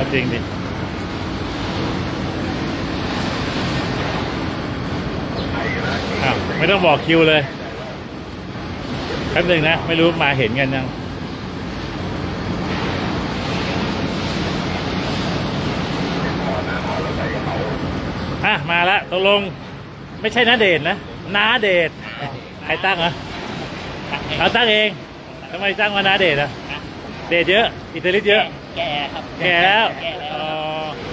เอาจริงดิอ้าวไม่ต้องบอกคิวเลยแป๊บหนึงนะ ไม่รู้มาเห็นกันยังอะ มาแล้วตกลง ไม่ใช่น้าเดชน์นะนาเดชใครตั้งเหรอเอาตั้งเองทำไมตั้งว่าน้าเดชอะ เดชเยอะ อิตาลีเยอะ แก่ครับแก่แล้วแก่แล้วอ๋อ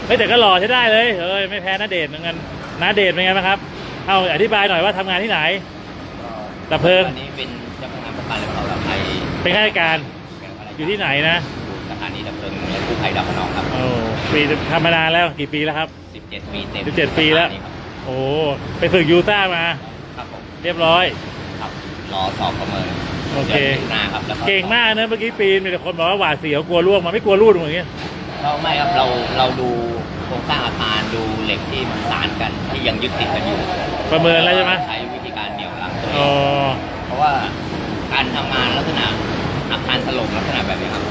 เฮ้ยแต่ก็หล่อใช้ได้เลยเอ้ยไม่แพ้นาเดชน์เหมือนกันนาเดชน์เป็นไงบ้างครับ เอาอธิบายหน่อยว่าทำงานที่ไหนดับเพลิงวันนี้เป็นเจ้าพนักงานประกันและเขาดับภัยเป็นข้าราชการอยู่ที่ไหนนะสถานีดับเพลิงและกู้ภัยดาวพนองครับโอ้ปีทำมานานแล้วกี่ปีแล้วครับ 17 ปีเต็ม17 ปีแล้วสถานีครับโอ้ไปฝึกยูซ่ามา ครับผมเรียบร้อยครับรอสอบประเมิน โอเคดือนหน้าครับแล้วเก่งมากนะเมื่อกี้ปีนมีแต่คนบอกว่าหวาดเสียวกลัวร่วงมาไม่กลัวรูดเหมือนเงี้ยเราไม่ครับเราเราดูโครงสร้างอาคารดูเหล็กที่มันสานกันที่ยังยึดติดกันอยู่ประเมินแล้วใช่ไหมใช้วิธีการเหนี่ยวรั้งตัวเออ๋องเพราะว่าการทำงานลักษณะอาคารถล่มลักษณะแบบนี้ครับ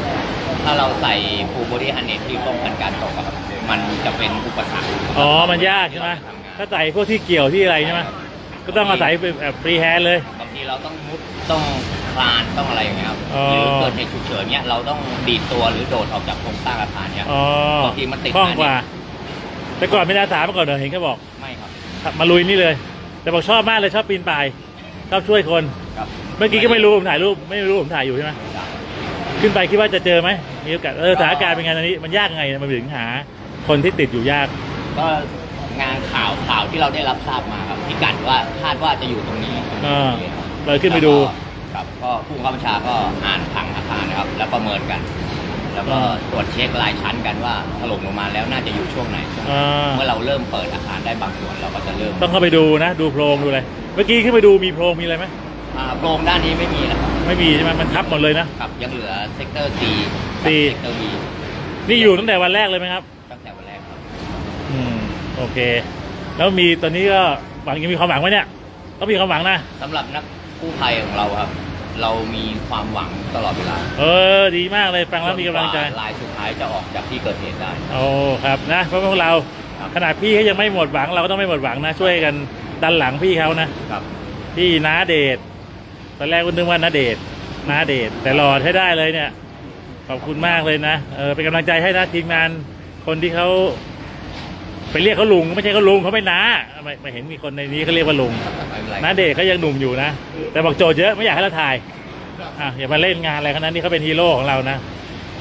ถ้าเราใส่ฟูลบอดี้ฮันเนตที่ป้องกันการตกอะครับมันจะเป็นอุปสรรคอ๋อมันยากใช่ไหมถ้าใส่พวกที่เกี่ยวที่อะไรใช่ไหมก็ต้องอาศัยแบบฟรีแฮนด์เลย บางทีเราต้องมุดต้อง คลานต้องอะไรอย่างเงี้ยครับอ๋อ หรือเกิดเหตุฉุกเฉินเนี้ยเราต้องดีดตัวหรือโดดออกจากโครงสร้างอาคารเนี้ยอ๋อบางทีมันติดคล่องกว่า อันแต่ก่อนเป็นอาสามาก่อนเหรอเห็นเขาบอกไม่ครับมาลุยนี่เลย แต่บอกชอบมากเลยชอบปีนป่ายชอบช่วยคน ครับเมื่อกี้ก็ไม่รู้ผมถ่ายรูปไม่รู้ผมถ่ายอยู่ใช่ไหมขึ้นไปคิดว่าจะเจอไหมมีโอกาสเออสถานการณ์เป็นไงตอนนี้มันยากไงมันถึงหา คนที่ติดอยู่ยาก ก็งานข่าวข่าวที่เราได้รับทราบมาครับพิกัดว่าคาดว่าจะอยู่ตรงนี้อ่าเลยขึ้นไปดู ครับก็ผู้บังคับบัญชาก็อ่านผังอาคารนะครับ แล้วประเมินกัน แล้วก็อ่าตรวจเช็ครายชั้นกันว่าถล่มลงมาแล้วน่าจะอยู่ช่วงไหนช่วงไหนอ่า เมื่อเราเริ่มเปิดอาคารได้บางส่วนเราก็จะเริ่มต้องเข้าไปดูนะ ดูโพรงดูอะไรเมื่อกี้ขึ้นไปดูมีโพรงมีอะไรไหมอ่าโพรงด้านนี้ไม่มีนะครับไม่มีใช่ไหมมันทับหมดเลยนะ ครับยังเหลือเซกเตอร์ C สี่เซกเตอร์ B นี่อยู่ตั้งแต่วันแรกเลยไหมครับ ตั้งแต่วันแรกครับ อืมโอเค แล้วมีตอนนี้ก็หวังยังมีความหวังไหมเนี่ยต้องมีความหวังนะ สำหรับนักกู้ภัยของเราครับ เรามีความหวังตลอดเวลาเออ ดีมากเลยฟังแล้วมีกำลังใจ จนกว่าลายสุดท้ายจะออกจากที่เกิดเหตุได้ โอ้ครับนะเพราะพวกเราครับ ขนาดพี่เขายังไม่หมดหวังเราก็ต้องไม่หมดหวังนะ ช่วยกันดันหลังพี่เขานะครับ พี่น้าเดชตอนแรกก็นึกว่าน้าเดชน้าเดชแต่รอใช้ได้เลยเนี่ยขอบคุณมากเลยนะเออเป็นกำลังใจให้นะทีมงานคนที่เขาไปเรียกเขาลุงไม่ใช่เขาลุงเขาไม่น้าไม่ไม่เห็นมีคนในนี้เขาเรียกว่าลุงไม่ เป็นไรน้าเดชเขายังหนุ่มอยู่นะ แต่บอกโจทย์เยอะไม่อยากให้เราถ่ายอะอย่ามาเล่นงานอะไรขนาดนั้นนี่เขาเป็นฮีโร่ของเรานะ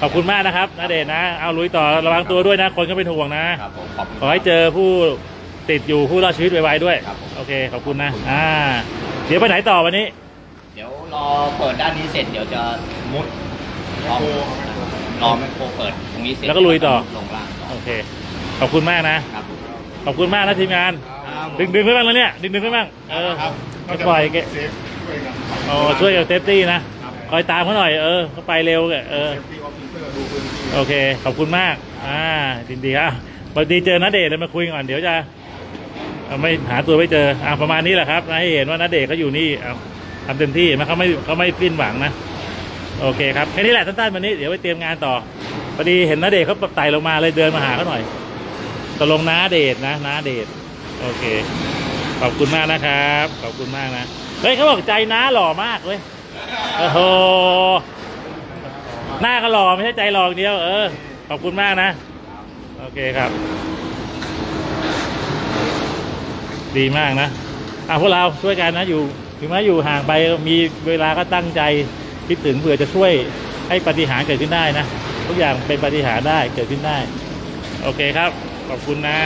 ขอบคุณมากนะครับน้าเดชนะ เอาลุยต่อระวังตัวด้วยนะ คนก็เป็นห่วงนะ ครับผมขอบคุณขอให้เจอผู้ติดอยู่ผู้รอดชีวิตไวๆด้วย ครับผมโอเคขอบคุณนะอ่าเดี๋ยวไปไหนต่อวันนี้ เดี๋ยวรอเปิดด้านนี้เสร็จเดี๋ยวจะมุดรอรอแมคโครเปิดตรงนี้เสร็จแล้วก็ลุยต่อ ลงล่างต่อโอเค ขอบคุณมากนะ ครับผม ขอบคุณมากนะทีมงาน ดึงดึงๆไว้บ้างแล้วเนี่ย ดึงดึงๆไว้บ้างเออครับไม่ปล่อยแกเซฟช่วยกันอ๋อช่วยกับเซฟตี้นะ คอยตามเขาหน่อยเออเขาไปเร็วแกเออ เซฟตี้ออฟฟิเซอร์ดูพื้นที่โอเค ขอบคุณมาก อ่ายินดีครับบางทีเจอณเดชน์เลยมาคุยก่อน เดี๋ยวจะเอาไม่หาตัวไม่เจอ อ่าประมาณนี้แหละครับนะให้เห็นว่าณเดชน์เขาอยู่นี่เอาทำเต็มที่เห็นไหมเขาไม่เขาไม่สิ้นหวังนะ โอเคครับ แค่นี้แหละสั้นๆวันนี้ เดี๋ยวไปเตรียมงานต่อ พอดีเห็นณเดชน์เขาไต่ลงมาเลยเดินมาหาเขาหน่อยตกลงน้าเดชน์นะน้าเดชน์ โอเค ขอบคุณมากนะครับ ขอบคุณมากนะ เฮ้ยเขาบอกใจน้าหล่อมากเว้ยโอ้โห หน้าก็หล่อไม่ใช่ใจหล่ออย่างเดียว เออ ขอบคุณมากนะ โอเคครับ ดีมากนะ อะพวกเราช่วยกันนะอยู่ ถึงแม้อยู่ห่างไปมีเวลาก็ตั้งใจคิดถึงเผื่อจะช่วยให้ปฏิหารเกิดขึ้นได้นะ ทุกอย่างเป็นปฏิหารได้เกิดขึ้นได้ โอเคครับ ขอบคุณนะ